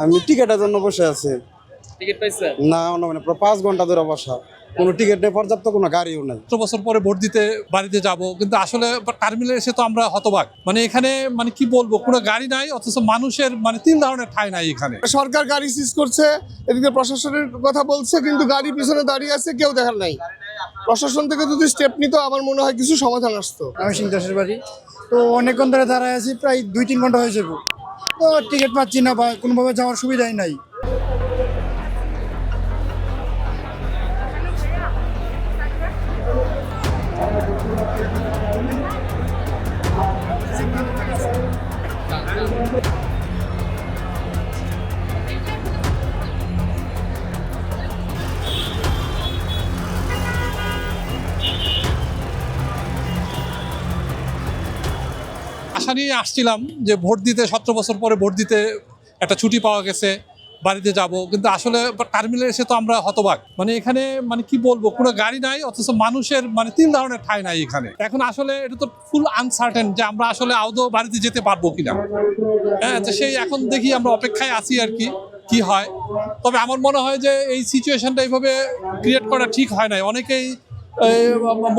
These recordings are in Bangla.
আমি টিকেটের জন্য বসে আছি। টিকিট পাইছেন না না মানে পুরো পাঁচ ঘণ্টা ধরে বসা। কোনো টিকিট নেই পর্যাপ্ত কোনো গাড়িও নাই। সতেরো বছর পরে ভোট দিতে বাড়িতে যাব কিন্তু আসলে টার্মিনালে এসে তো আমরা হতবাক। মানে এখানে মানে কি বলব কোনো গাড়ি নাই অথচ মানুষের মানে তিন ধরনের ঠাঁই নাই এখানে। সরকার গাড়ি সিজ করছে এদিকে প্রশাসনের কথা বলছে কিন্তু গাড়ি পিছনে দাঁড়িয়ে আছে কেউ দেখার নাই। প্রশাসন থেকে যদি স্টেপ নিত আমার মনে হয় কিছু সমাধান আসতো। আমি সিং দাসের বাড়ি। তো অনেকক্ষণ ধরে দাঁড়ায় আছি প্রায় দুই তিন ঘণ্টা হয়ে যাব। টিকিট পাচ্ছি না বা কোনোভাবে যাওয়ার সুবিধাই নাই। আশা নিয়ে আসছিলাম যে ভোট দিতে, সতেরো বছর পরে ভোট দিতে একটা ছুটি পাওয়া গেছে, বাড়িতে যাব। কিন্তু আসলে টার্মিনালে এসে তো আমরা হতবাক। মানে এখানে মানে কি বলব, কোনো গাড়ি নাই, অথচ মানুষের মানে তিন ধরনের ঠাঁই নাই এখানে। এখন আসলে এটা তো ফুল আনসার্টেন যে আমরা আসলে আদৌ বাড়িতে যেতে পারব কিনা। হ্যাঁ তো সেই এখন দেখি আমরা অপেক্ষায় আছি আর কি কি হয়। তবে আমার মনে হয় যে এই সিচুয়েশনটা এইভাবে ক্রিয়েট করা ঠিক হয় নাই। অনেকেই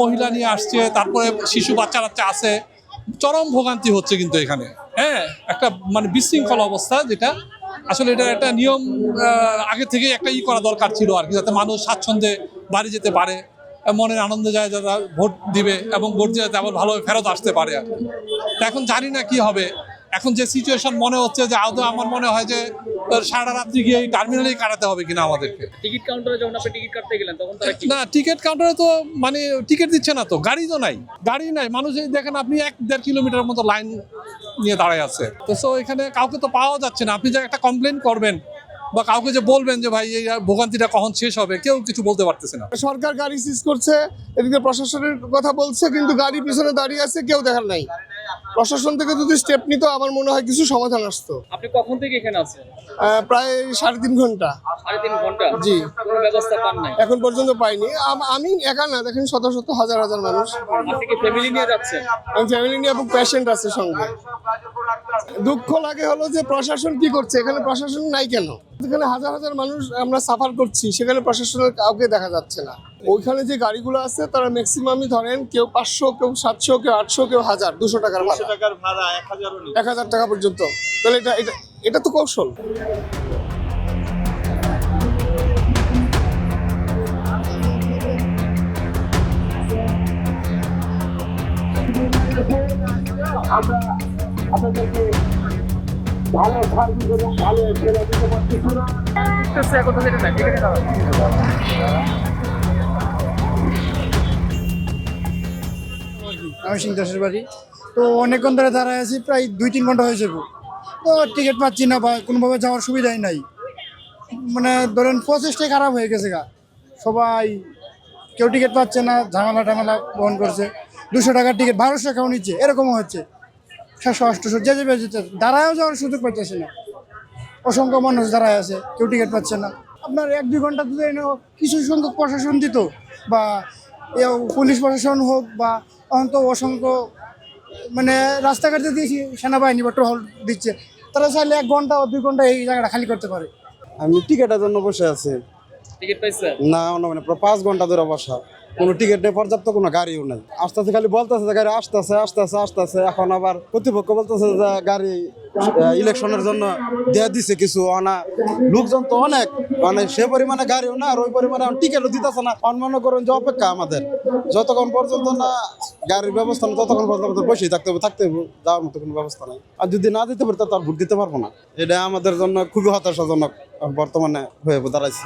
মহিলা নিয়ে আসছে, তারপরে শিশু বাচ্চা বাচ্চা আছে। চরম ভোগান্তি হচ্ছে কিন্তু এখানে। হ্যাঁ একটা মানে বিশৃঙ্খল অবস্থা যেটা আসলে এটা একটা নিয়ম আগে থেকে একটা ই করা দরকার ছিল আর কি, যাতে মানুষ স্বাচ্ছন্দ্যে বাড়ি যেতে পারে, মনের আনন্দে যায়, যারা ভোট দিবে এবং ভোট দিয়ে যাতে আবার ভালোভাবে ফেরত আসতে পারে আর এখন জানি না কি হবে। এখন যে সিচুয়েশন মনে হচ্ছে যে, আদৌ আমার মনে হয় যে সারা রাত্রি গিয়ে এই টার্মিনালেই কাটাতে হবে কিনা আমাদেরকে। টিকিট কাউন্টারে যখন আপনি টিকিট কাটতে গেলেন তখন তারা কি না টিকিট কাউন্টারে তো মানে টিকিট দিচ্ছে না তো গাড়ি তো নাই গাড়ি নাই। মানুষ এই দেখেন আপনি এক দেড় কিলোমিটার মতো লাইন নিয়ে দাঁড়ায় আছে। তো সো এখানে কাউকে তো পাওয়া যাচ্ছে না। আপনি যে একটা কমপ্লেন করবেন বা কাউকে যে বলবেন যে ভাই এই ভোগান্তিটা কখন শেষ হবে কেউ কিছু বলতে পারতেছে না। সরকার গাড়ি সিজ করছে এদিকে প্রশাসনের কথা বলছে কিন্তু গাড়ি পিছনে দাঁড়িয়ে আছে কেউ দেখার নাই। প্রশাসন থেকে যদি স্টেপ নিত আমার মনে হয় কিছু সমাধান আসতো। আপনি কখন থেকে এখানে আছেন? প্রায় সাড়ে তিন ঘণ্টা। সাড়ে তিন ঘণ্টা? জি। কোনো ব্যবস্থা পান নাই? এখন পর্যন্ত পাইনি। আম- একা না দেখেন শত শত হাজার হাজার মানুষ। আপনি কি ফ্যামিলি নিয়ে যাচ্ছেন? আমি ফ্যামিলি নিয়ে এবং পেশেন্ট আছে সঙ্গে। দুঃখ লাগে হলো যে প্রশাসন কি করছে? এখানে প্রশাসন নাই কেন? এখানে হাজার হাজার মানুষ আমরা সাফার করছি সেখানে প্রশাসনের কাউকে দেখা যাচ্ছে না। ওইখানে যে গাড়িগুলো আছে তারা ম্যাক্সিমামই ধরেন কেউ পাঁচশো কেউ সাতশো কেউ আটশো কেউ হাজার দুশো টাকার ভাড়া। এক হাজার টাকা পর্যন্ত। তাহলে এটা এটা এটা তো কৌশল। আমি সিং দাসের বাড়ি। তো অনেকক্ষণ ধরে দাঁড়ায় আছি, প্রায় দুই তিন ঘণ্টা হয়েছে তো টিকিট পাচ্ছি না বা কোনোভাবে যাওয়ার সুবিধাই নাই। মানে ধরেন প্রচেষ্টাই খারাপ হয়ে গেছে গা। সবাই কেউ টিকিট পাচ্ছে না, ঝামেলা টামেলা বহন করছে। দুশো টাকার টিকিট, বারোশো টাকাও নিচ্ছে, এরকমও হচ্ছে। সাতশো আটশোশো যে যে বেঁচেছে দাঁড়ায়ও যাওয়ার সুযোগ পাইতেছে না। অসংখ্য মানুষ দাঁড়ায় আছে কেউ টিকিট পাচ্ছে না। আপনার এক দুই ঘণ্টা এনে কিছু সংখ্যক প্রশাসন দিত বা এ পুলিশ প্রশাসন হোক বা অন্ত অসংখ্য মানে রাস্তাঘাটে দিয়েছি সেনাবাহিনী বা টহল দিচ্ছে তারা চাইলে এক ঘণ্টা বা দুই ঘণ্টা এই জায়গাটা খালি করতে পারে। আমি টিকিটের জন্য বসে আছি। টিকিট পাইছেন? না না মানে পাঁচ ঘণ্টা ধরে বসা। কোনো টিকিট নেই, পর্যাপ্ত কোনো গাড়িও নাই। আসতেছে খালি বলতেছে যে গাড়ি আসতেছে আসতেছে আসতেছে। এখন আবার কর্তৃপক্ষ বলতেছে যে গাড়ি ইলেকশনের জন্য দেয়া দিছে কিছু। অনা লোকজন তো অনেক। মানে সে পরিমাণে গাড়িও না, আর ওই পরিমাণে টিকিটও দিতেছে না। অনুমান করেন যে অপেক্ষা আমাদের। যতক্ষণ পর্যন্ত না গাড়ির ব্যবস্থা নেই, ততক্ষণ পর্যন্ত বসেই থাকতে হবে। থাকতে হবে, যাওয়ার মতো কোনো ব্যবস্থা নেই। আর যদি না দিতে পারি তো আর ভোট দিতে পারব না। এটা আমাদের জন্য খুবই হতাশাজনক। বর্তমানে হয়ে দাঁড়াইছে।